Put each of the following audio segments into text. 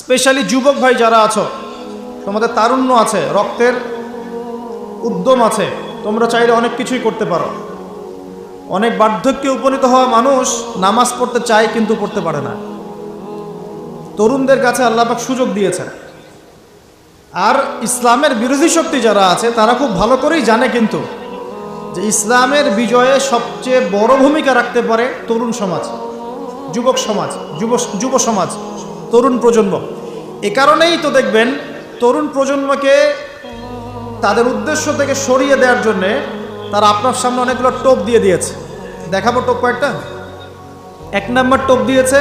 Specially যুবক ভাই যারা আছো, তোমাদের তারুণ্য আছে, রক্তের উদ্যম আছে, তোমরা চাইলে অনেক কিছুই করতে পারো। অনেক বার্ধক্যে উপনীত হওয়া মানুষ নামাজ পড়তে চায় কিন্তু পড়তে পারে না। তরুণদের কাছে আল্লাপাক সুযোগ দিয়েছেন। আর ইসলামের বিরোধী শক্তি যারা আছে, তারা খুব ভালো করেই জানে কিন্তু যে ইসলামের বিজয়ে সবচেয়ে বড় ভূমিকা রাখতে পারে তরুণ সমাজ, যুবক সমাজ, যুব যুব সমাজ। তরুণ প্রজন্ম। এ কারণেই তো দেখবেন তরুণ প্রজন্মকে তাদের উদ্দেশ্য থেকে সরিয়ে দেওয়ার জন্যে তারা আপনার সামনে অনেকগুলো টোপ দিয়ে দিয়েছে। দেখাবো টোপ কয়েকটা। এক নম্বর টোপ দিয়েছে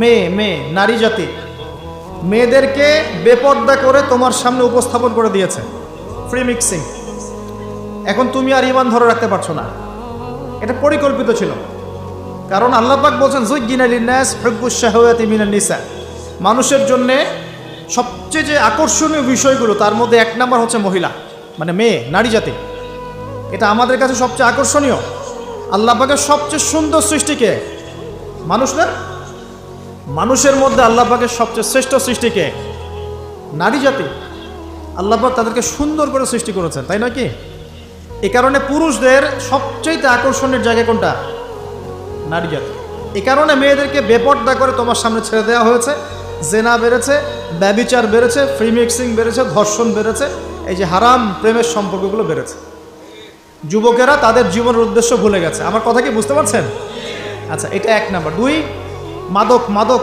মেয়ে মেয়ে, নারী জাতি। মেয়েদেরকে বেপর্দা করে তোমার সামনে উপস্থাপন করে দিয়েছে। ফ্রি মিক্সিং এখন তুমি আর ইমান ধরে রাখতে পারছ না। এটা পরিকল্পিত ছিল। কারণ আল্লাহ পাক বলছেন মিনান নিসা। মানুষের জন্যে সবচেয়ে যে আকর্ষণীয় বিষয়গুলো, তার মধ্যে এক নাম্বার হচ্ছে মহিলা মানে মেয়ে, নারী জাতি। এটা আমাদের কাছে সবচেয়ে আকর্ষণীয়। আল্লাহ পাকের সবচেয়ে সুন্দর সৃষ্টিকে মানুষ না মানুষের মধ্যে আল্লাহ পাকের সবচেয়ে শ্রেষ্ঠ সৃষ্টিকে নারী জাতি। আল্লাহ পাক তাদেরকে সুন্দর করে সৃষ্টি করেছেন, তাই নয় কি? এ কারণে পুরুষদের সবচেয়ে আকর্ষণের জায়গা কোনটা? নারী জাতি। এ কারণে মেয়েদেরকে বেপর্দা করে তোমার সামনে ছেড়ে দেওয়া হয়েছে। জেনা বেড়েছে, ব্যবিচার বেড়েছে ফ্রি মিক্সিং বেড়েছে, ধর্ষণ বেড়েছে, এই যে হারাম প্রেমের সম্পর্কগুলো বেড়েছে। যুবকেরা তাদের জীবনের উদ্দেশ্য ভুলে গেছে। আমার কথা কি বুঝতে পারছেন? আচ্ছা এটা এক নাম্বার। দুই, মাদক মাদক।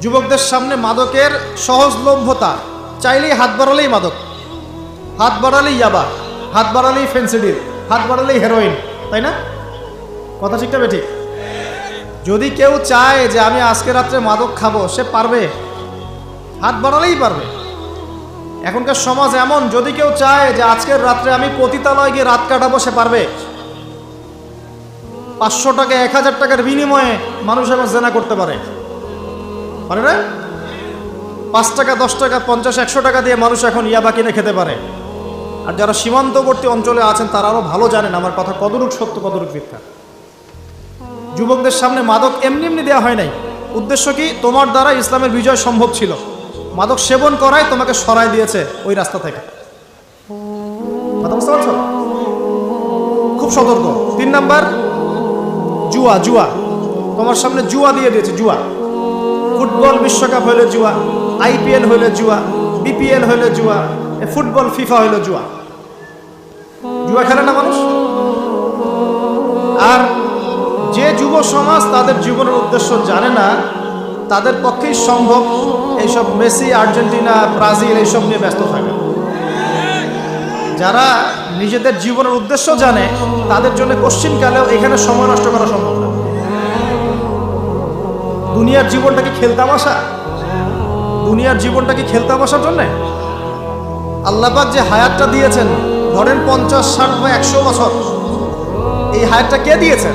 যুবকদের সামনে মাদকের সহজলভ্যতা। চাইলেই হাত বাড়ালেই মাদক। হাত বাড়ালেই ইয়াবা। হাত বাড়ালেই ফেন্সিডিল। হাত বাড়ালেই হেরোইন। তাই না? কথা ঠিকটা ঠিক যদি কেউ চায় যে আমি আজকে রাত্রে মাদক খাব, সে পারবে? হাত বাড়ালেই পারবে। এখনকার সমাজ এমন, যদি কেউ চায় যে আজকের রাত্রে আমি পতিতালয় গিয়ে রাত কাটাবো, সে পারবে। পাঁচশো টাকা, এক হাজার টাকার বিনিময়ে মানুষ এখন জেনা করতে পারে। পারে না? পাঁচ টাকা, দশ টাকা, পঞ্চাশ, একশো টাকা দিয়ে মানুষ এখন ইয়াবা কিনে খেতে পারে। আর যারা সীমান্তবর্তী অঞ্চলে আছেন, তারা আরও ভালো জানেন, আমার কথা কতটুক সত্য, কতটুক মিথ্যা। যুবকদের সামনে মাদক এমনি এমনি দেওয়া হয় নাই। উদ্দেশ্য কি? তোমার দ্বারা ইসলামের বিজয় সম্ভব ছিল। মাদক সেবন করাই তোমাকে সরাই দিয়েছে ওই রাস্তা থেকে। বুঝতে পারছ? খুব সতর্ক। তিন নাম্বার, জুয়া জুয়া। তোমার সামনে জুয়া দিয়ে দিয়েছে, জুয়া। ফুটবল বিশ্বকাপ হইলে জুয়া, আইপিএল হইলে জুয়া, বিপিএল হইলে জুয়া ফুটবল, ফিফা হইলে জুয়া। জুয়া খেলে না মানুষ? আর যে যুব সমাজ তাদের জীবনের উদ্দেশ্য জানে না, তাদের পক্ষেই সম্ভব এইসব মেসি, আর্জেন্টিনা, ব্রাজিল এইসব নিয়ে ব্যস্ত থাকে। যারা নিজেদের জীবনের উদ্দেশ্য জানে, তাদের জন্য কোশ্চিনকালেও এখানে সময় নষ্ট করা সম্ভব না। দুনিয়ার জীবনটা কি খেলতামাশা দুনিয়ার জীবনটা কি খেলতামাশার জন্যে আল্লাপাক যে হায়াতটা দিয়েছেন, ধরেন পঞ্চাশ, ষাট বা একশো বছর, এই হায়াতটা কে দিয়েছেন?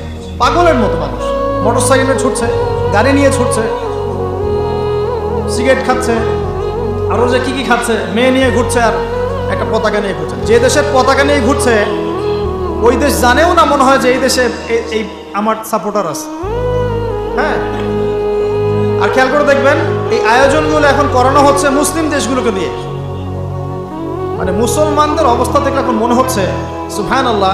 পাগলের মতো মানুষ। মোটর সাইকেলে ছুটছে, গাড়ি নিয়ে ছুটছে, সিগারেট খাচ্ছে আরও যে কি কি খাচ্ছে, মেয়ে নিয়ে ঘুরছে আর একটা পতাকা নিয়ে ঘুরছে। যে দেশের পতাকা নিয়ে ঘুরছে, ওই দেশ জানেও না মনে হয় যে এই দেশে এই আমার সাপোর্টার আছে। হ্যাঁ? আর খেয়াল করে দেখবেন, এই আয়োজনগুলো এখন করানো হচ্ছে মুসলিম দেশগুলোকে দিয়ে। মানে মুসলমানদের অবস্থা দেখলে এখন মনে হচ্ছে সুফান আল্লাহ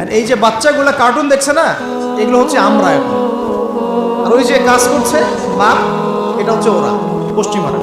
আর এই যে বাচ্চাগুলো কার্টুন দেখছে না, এগুলো হচ্ছে আমরা এখন। আর ওই যে কাজ করছে বাপ, এটা হচ্ছে ওরা পশ্চিমারা